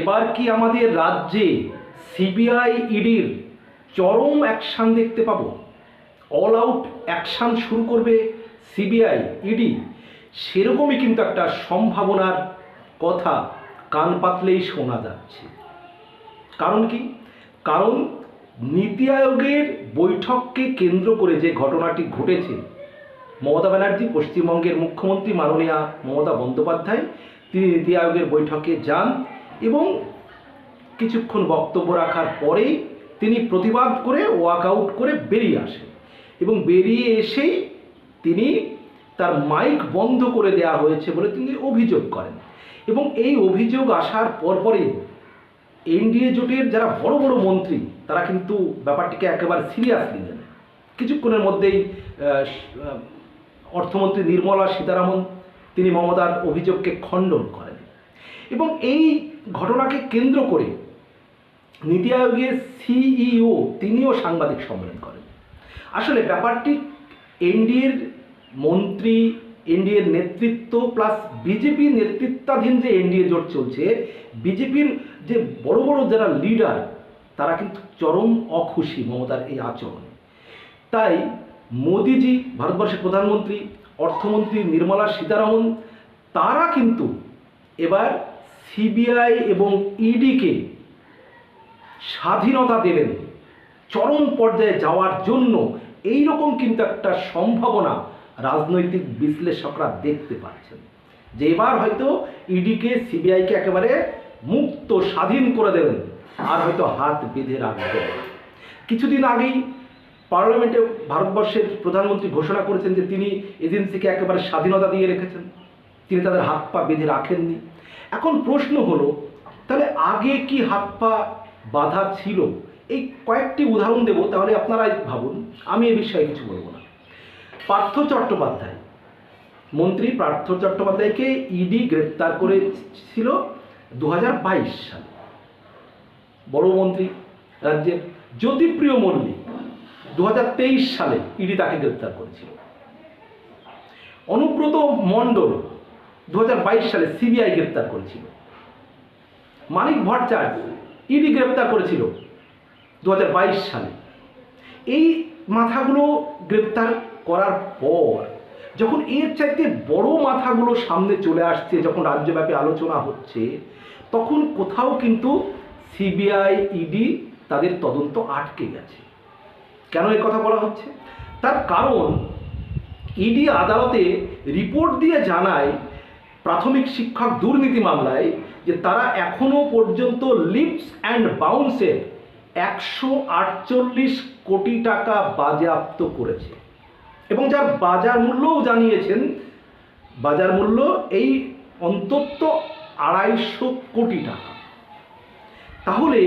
এবার কি আমাদের রাজ্যে সিবিআই ইডির চরম অ্যাকশান দেখতে পাবো? অল আউট অ্যাকশান শুরু করবে সিবিআই ইডি। সেরকমই কিন্তু একটা সম্ভাবনার কথা কান পাতলেই শোনা যাচ্ছে। কারণ কি? কারণ নীতি আয়োগের বৈঠককে কেন্দ্র করে যে ঘটনাটি ঘটেছে, মমতা ব্যানার্জি, পশ্চিমবঙ্গের মুখ্যমন্ত্রী মাননীয়া মমতা বন্দ্যোপাধ্যায়, তিনি নীতি আয়োগের বৈঠকে যান। এবং কিছুক্ষণ বক্তব্য রাখার পরেই তিনি প্রতিবাদ করে ওয়াকআউট করে বেরিয়ে আসেন। এবং বেরিয়ে এসেই তিনি তার মাইক বন্ধ করে দেওয়া হয়েছে বলে তিনি অভিযোগ করেন। এবং এই অভিযোগ আসার পরপরই এনডিএ জোটের যারা বড় বড় মন্ত্রী, তারা কিন্তু ব্যাপারটিকে একেবারে সিরিয়াসলি নেন কিছুক্ষণের মধ্যেই অর্থমন্ত্রী নির্মলা সীতারামন, তিনি মমতার অভিযোগকে খণ্ডন করেন। এবং এই ঘটনাকে কেন্দ্র করে নীতি আয়োগের সিইও তিনিও সাংবাদিক সম্মেলন করেন। আসলে ব্যাপারটি এনডিএর মন্ত্রী, এনডিএর নেতৃত্ব প্লাস বিজেপি নেতৃত্বাধীন যে এনডিএ জোট চলছে, বিজেপির যে বড় বড় যারা লিডার, তারা কিন্তু চরম অখুশি মমতার এই আচরণে। তাই মোদিজি, ভারতবর্ষের প্রধানমন্ত্রী, অর্থমন্ত্রী নির্মলা সীতারামন, তারা কিন্তু এবার সিবিআই এবং ইডিকে স্বাধীনতা দেবেন, চরম পর্যায়ে যাওয়ার জন্য এই রকম কিন্তু একটা সম্ভাবনা রাজনৈতিক বিশ্লেষকরা দেখতে পাচ্ছেন। যে এবার হয়তো ইডিকে, সিবিআইকে একেবারে মুক্ত, স্বাধীন করে দেবেন আর হয়তো হাত বেঁধে রাখবেন কিছুদিন আগেই পার্লামেন্টে ভারতবর্ষের প্রধানমন্ত্রী ঘোষণা করেছেন যে তিনি এজেন্সিকে একেবারে স্বাধীনতা দিয়ে রেখেছেন। তিনি তাদের হাত পা বেঁধে রাখেননি। এখন প্রশ্ন হলো, তাহলে আগে কি হাত পা বাধা ছিল? এই কয়েকটি উদাহরণ দেব, তাহলে আপনারাই ভাবুন। আমি এ বিষয়ে কিছু বলব না। পার্থ চট্টোপাধ্যায়, মন্ত্রী পার্থ চট্টোপাধ্যায়কে ইডি গ্রেপ্তার করেছিল দু হাজার বাইশ সালে। বড় মন্ত্রী, রাজ্যের জ্যোতিপ্রিয় মল্লিক দু সালে ইডি তাকে গ্রেপ্তার করেছিল। অনুব্রত মণ্ডল দু হাজার বাইশ সালে সিবিআই গ্রেপ্তার করেছিল। মানিক ভট্টাচার্য, ইডি গ্রেপ্তার করেছিল দু হাজার বাইশ সালে। এই মাথাগুলো গ্রেপ্তার করার পর যখন এর চাইতে বড় মাথাগুলো সামনে চলে আসছে, যখন রাজ্যব্যাপী আলোচনা হচ্ছে, তখন কোথাও কিন্তু সিবিআই, ইডি তাদের তদন্ত আটকে গেছে। কেন এ কথা বলা হচ্ছে? তার কারণ ইডি আদালতে রিপোর্ট দিয়ে জানায় প্রাথমিক শিক্ষক দুর্নীতি মামলায় যে তারা এখনও পর্যন্ত লিপস অ্যান্ড বাউন্সের একশো আটচল্লিশ কোটি টাকা বাজেয়াপ্ত করেছে। এবং যার বাজার মূল্যও জানিয়েছেন, বাজার মূল্য এই অন্তত আড়াইশো কোটি টাকা। তাহলে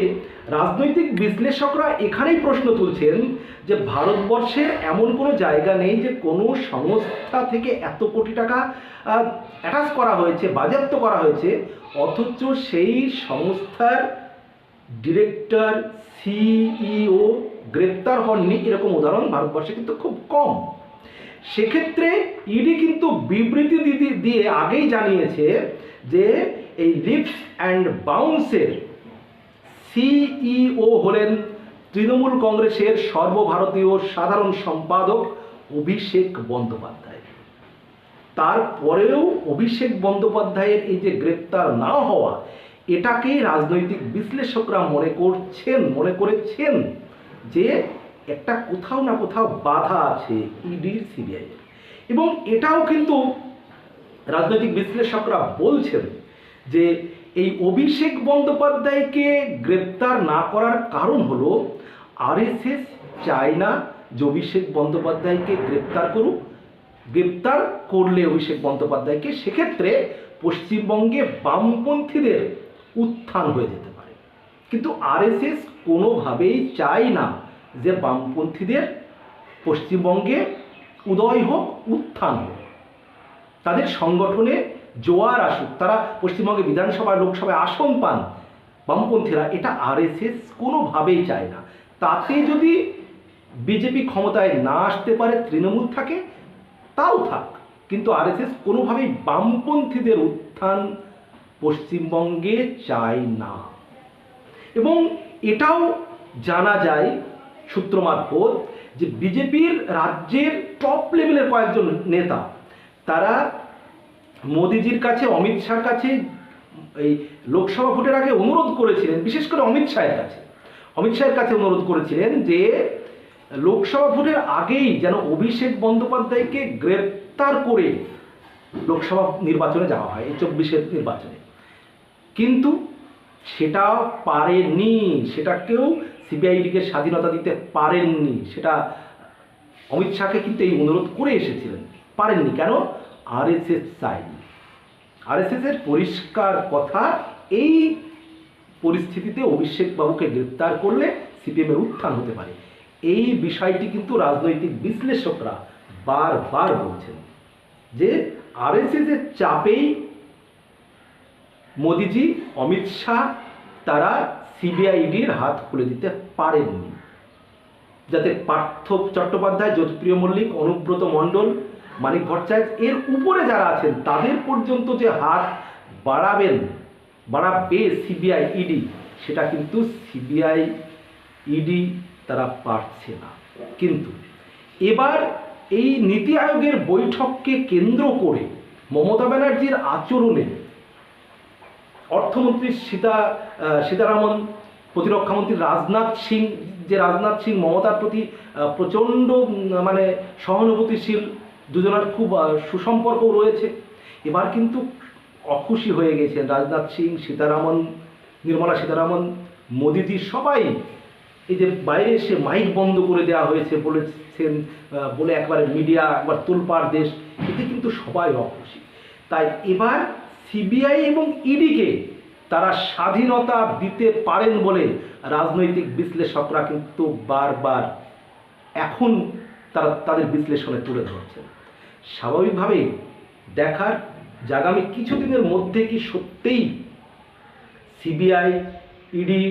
রাজনৈতিক বিশ্লেষকরা এখানেই প্রশ্ন তুলছেন যে ভারতবর্ষের এমন কোনো জায়গা নেই যে কোনো সংস্থা থেকে এত কোটি টাকা অ্যাটাচ করা হয়েছে, বাজেয়াপ্ত করা হয়েছে, অথচ সেই সংস্থার ডিরেক্টর, সিইও গ্রেপ্তার হননি। এরকম উদাহরণ ভারতবর্ষে কিন্তু খুব কম। সেক্ষেত্রে ইডি কিন্তু বিবৃতি দিয়ে আগেই জানিয়েছে যে এই লিপস অ্যান্ড বাউন্সের সিইও হলেন তৃণমূল কংগ্রেসের সর্বভারতীয় সাধারণ সম্পাদক অভিষেক বন্দ্যোপাধ্যায়। তারপরেও অভিষেক বন্দ্যোপাধ্যায়ের এই যে গ্রেপ্তার না হওয়া এটাকেই রাজনৈতিক বিশ্লেষকরা মনে করছেন, মনে করেছেন যে একটা কোথাও না কোথাও বাধা আছে ইডির সিবিআই এবং এটাও কিন্তু রাজনৈতিক বিশ্লেষকরা বলছেন যে এই অভিষেক বন্দ্যোপাধ্যায়কে গ্রেপ্তার না করার কারণ হলো আরএসএস চায় না যে অভিষেক বন্দ্যোপাধ্যায়কে গ্রেপ্তার করুক, গ্রেপ্তার করলে অভিষেক বন্দ্যোপাধ্যায়কে সেক্ষেত্রে পশ্চিমবঙ্গে বামপন্থীদের উত্থান হয়ে যেতে পারে। কিন্তু আরএসএস কোনোভাবেই চায় না যে বামপন্থীদের পশ্চিমবঙ্গে উদয় হোক, উত্থান হোক। তাদের সংগঠনে জোয়ার আসুক, তারা পশ্চিমবঙ্গে বিধানসভা লোকসভায় আসন পান, বামপন্থীরা, এটা আরএসএস কোনোভাবেই চায় না। তাতে যদি বিজেপি ক্ষমতায় না আসতে পারে, তৃণমূল থাকে, তাও থাক। কিন্তু আরএসএস কোনোভাবেই বামপন্থীদের উত্থান পশ্চিমবঙ্গে চায় না। এবং এটাও জানা যায় সূত্র মারফত যে বিজেপির রাজ্যের টপ লেভেলের কয়েকজন নেতা, তারা মোদিজির কাছে, অমিত শাহর কাছে, এই লোকসভা ভোটের আগে অনুরোধ করেছিলেন, বিশেষ করে অমিত শাহের কাছে। অমিত শাহের কাছে অনুরোধ করেছিলেন যে, লোকসভা ভোটের আগেই যেন অভিষেক বন্দ্যোপাধ্যায়কে গ্রেপ্তার করে লোকসভা নির্বাচনে যাওয়া হয়, এই চব্বিশের নির্বাচনে। কিন্তু সেটা পারেনি সেটাকেও সিবিআইডিকে স্বাধীনতা দিতে পারেননি, সেটা অমিত শাহকে কিন্তু এই অনুরোধ করে এসেছিলেন। পারেননি। কেন? আরএসএস চাইনি আরএসএস এর পরিষ্কার কথা, এই পরিস্থিতিতে অভিষেক বাবুকে গ্রেপ্তার করলে সিপিএম এর উত্থান হতে পারে। এই বিষয়টি কিন্তু রাজনৈতিক বিশ্লেষকরা বারবার বলছেন যে আরএসএস এর চাপেই মোদিজি, অমিত শাহ তারা সিবিআইডির হাত খুলে দিতে পারেননি। যাতে পার্থ চট্টোপাধ্যায়, জ্যোতিপ্রিয় মল্লিক, অনুব্রত মণ্ডল মানিক ভট্টাচার্য, এর উপরে যারা আছেন, তাদের পর্যন্ত যে হাত বাড়াবেন, বাড়াবে সিবিআই ইডি, সেটা কিন্তু সিবিআই ইডি তারা পারছে না। কিন্তু এবার এই নীতি আয়োগের বৈঠককে কেন্দ্র করে মমতা ব্যানার্জির আচরণে অর্থমন্ত্রী সীতা সীতারামন প্রতিরক্ষামন্ত্রী রাজনাথ সিং, যে রাজনাথ সিং মমতার প্রতি প্রচণ্ড মানে সহানুভূতিশীল দুজনের খুব সুসম্পর্ক রয়েছে। এবার কিন্তু অখুশি হয়ে গেছেন রাজনাথ সিং, সীতারামন, নির্মলা সীতারামন, মোদিজি সবাই। এই যে বাইরে এসে মাইক বন্ধ করে দেওয়া হয়েছে বলেছেন বলে একবারে মিডিয়া, একবার তোলপাড় দেশ, এতে কিন্তু সবাই অখুশি। তাই এবার সিবিআই এবং ইডিকে তারা স্বাধীনতা দিতে পারেন বলে রাজনৈতিক বিশ্লেষকরা কিন্তু বারবার এখন তারা তাদের বিশ্লেষণে তুলে ধরছেন। স্বাভাবিকভাবেই দেখার যে আগামী কিছুদিনের মধ্যে কি সত্যিই সিবিআই, ইডি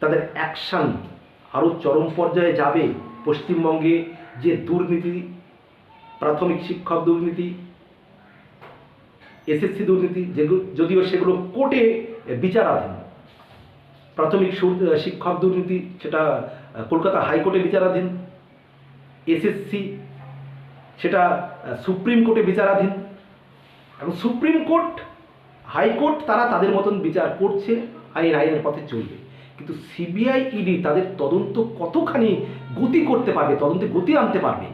তাদের অ্যাকশন আরও চরম পর্যায়ে যাবে পশ্চিমবঙ্গে যে দুর্নীতি, প্রাথমিক শিক্ষক দুর্নীতি, এসএসসি দুর্নীতি যেগুলো যদিও সেগুলো কোর্টে বিচারাধীন, প্রাথমিক শিক্ষক দুর্নীতি, সেটা কলকাতা হাইকোর্টে বিচারাধীন, এসএসসি সেটা সুপ্রিম কোর্টে বিচারাধীন। এবং সুপ্রিম কোর্ট হাইকোর্ট তারা তাদের মতন বিচার করছে, আইন, আইনের পথে চলবে। কিন্তু সিবিআই, ইডি তাদের তদন্ত কতখানি গতি করতে পারবে, তদন্তে গতি আনতে পারবে,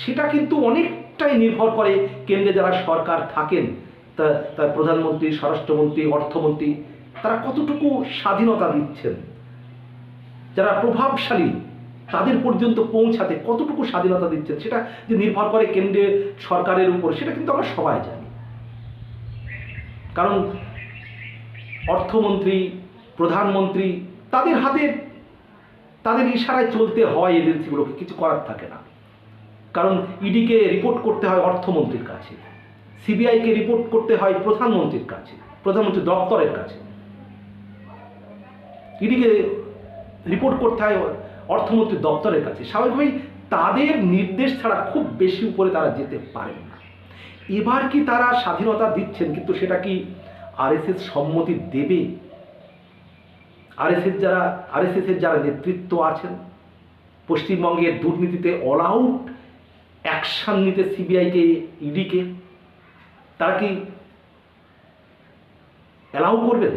সেটা কিন্তু অনেকটাই নির্ভর করে কেন্দ্রে যারা সরকার থাকেন তার প্রধানমন্ত্রী, স্বরাষ্ট্রমন্ত্রী, অর্থমন্ত্রী, তারা কতটুকু স্বাধীনতা দিচ্ছেন। যারা প্রভাবশালী তাদের পর্যন্ত পৌঁছাতে কতটুকু স্বাধীনতা দিচ্ছেন, সেটা যে নির্ভর করে কেন্দ্রের সরকারের উপর, সেটা কিন্তু আমরা সবাই জানি। কারণ অর্থমন্ত্রী, প্রধানমন্ত্রী, তাদের হাতে, তাদের ইশারায় চলতে হয় এজেন্সিগুলোকে কিছু করার থাকে না। কারণ ইডিকে রিপোর্ট করতে হয় অর্থমন্ত্রীর কাছে, সিবিআইকে রিপোর্ট করতে হয় প্রধানমন্ত্রীর কাছে, প্রধানমন্ত্রী দপ্তরের কাছে। ইডিকে রিপোর্ট করতে হয় অর্থমন্ত্রী দপ্তরের কাছে স্বাভাবিকভাবেই তাদের নির্দেশ ছাড়া খুব বেশি উপরে তারা যেতে পারেন না। এবার কি তারা স্বাধীনতা দিচ্ছেন, কিন্তু সেটা কি আরএসএস সম্মতি দেবে? আরএসএস যারা আরএসএস এর যারা নেতৃত্ব আছেন, পশ্চিমবঙ্গের দুর্নীতিতে অল আউট অ্যাকশন নিতে সিবিআইকে ইডিকে তারা কি অ্যালাউ করবেন?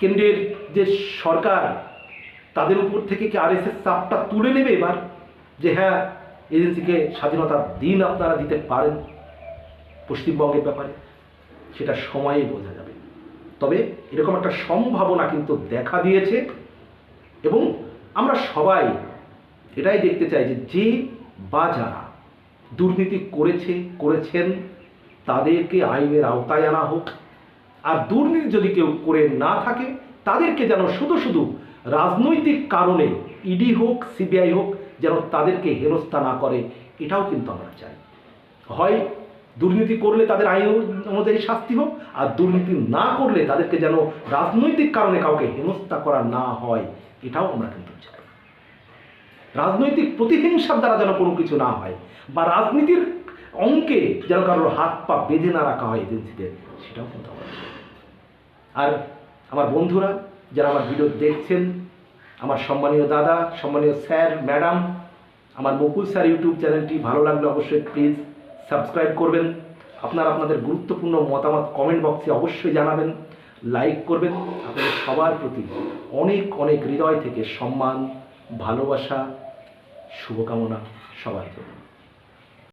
কেন্দ্রের যে সরকার তাদের উপর থেকে কি আরএসএস চাপটা তুলে নেবে এবার? যে হ্যাঁ এজেন্সিকে স্বাধীনতা দিন আপনারা দিতে পারেন পশ্চিমবঙ্গের ব্যাপারে, সেটা সময়ে বোঝা যাবে। তবে এরকম একটা সম্ভাবনা কিন্তু দেখা দিয়েছে এবং আমরা সবাই এটাই দেখতে চাই যে যে বা যারা দুর্নীতি করেছে, করেছেন, তাদেরকে আইনের আওতায় আনা হোক। আর দুর্নীতি যদি কেউ করে না থাকে, তাদেরকে যেন শুধু শুধু রাজনৈতিক কারণে ইডি হোক, সিবিআই হোক, যেন তাদেরকে হেনস্থা না করে, এটাও কিন্তু আমরা চাই। হয় দুর্নীতি করলে তাদের আইন অনুযায়ী শাস্তি হোক, আর দুর্নীতি না করলে তাদেরকে যেন রাজনৈতিক কারণে কাউকে হেনস্থা করা না হয়, এটাও আমরা কিন্তু চাই। রাজনৈতিক প্রতিহিংসার দ্বারা যেন কোনো কিছু না হয়, বা রাজনীতির অঙ্কে যেন কারোর হাত পা বেঁধে না রাখা হয় এজেন্সিদের, সেটাও কিন্তু আমরা আর আমার বন্ধুরা যারা আমার ভিডিও দেখছেন, আমার সম্মানীয় দাদা, সম্মানীয় স্যার, ম্যাডাম, আমার মুকুল স্যার ইউটিউব চ্যানেলটি ভালো লাগলে অবশ্যই প্লিজ সাবস্ক্রাইব করবেন। আপনারা আপনাদের গুরুত্বপূর্ণ মতামত কমেন্ট বক্সে অবশ্যই জানাবেন লাইক করবেন। আপনাদের সবার প্রতি অনেক অনেক হৃদয় থেকে সম্মান, ভালোবাসা, শুভকামনা সবার জন্য।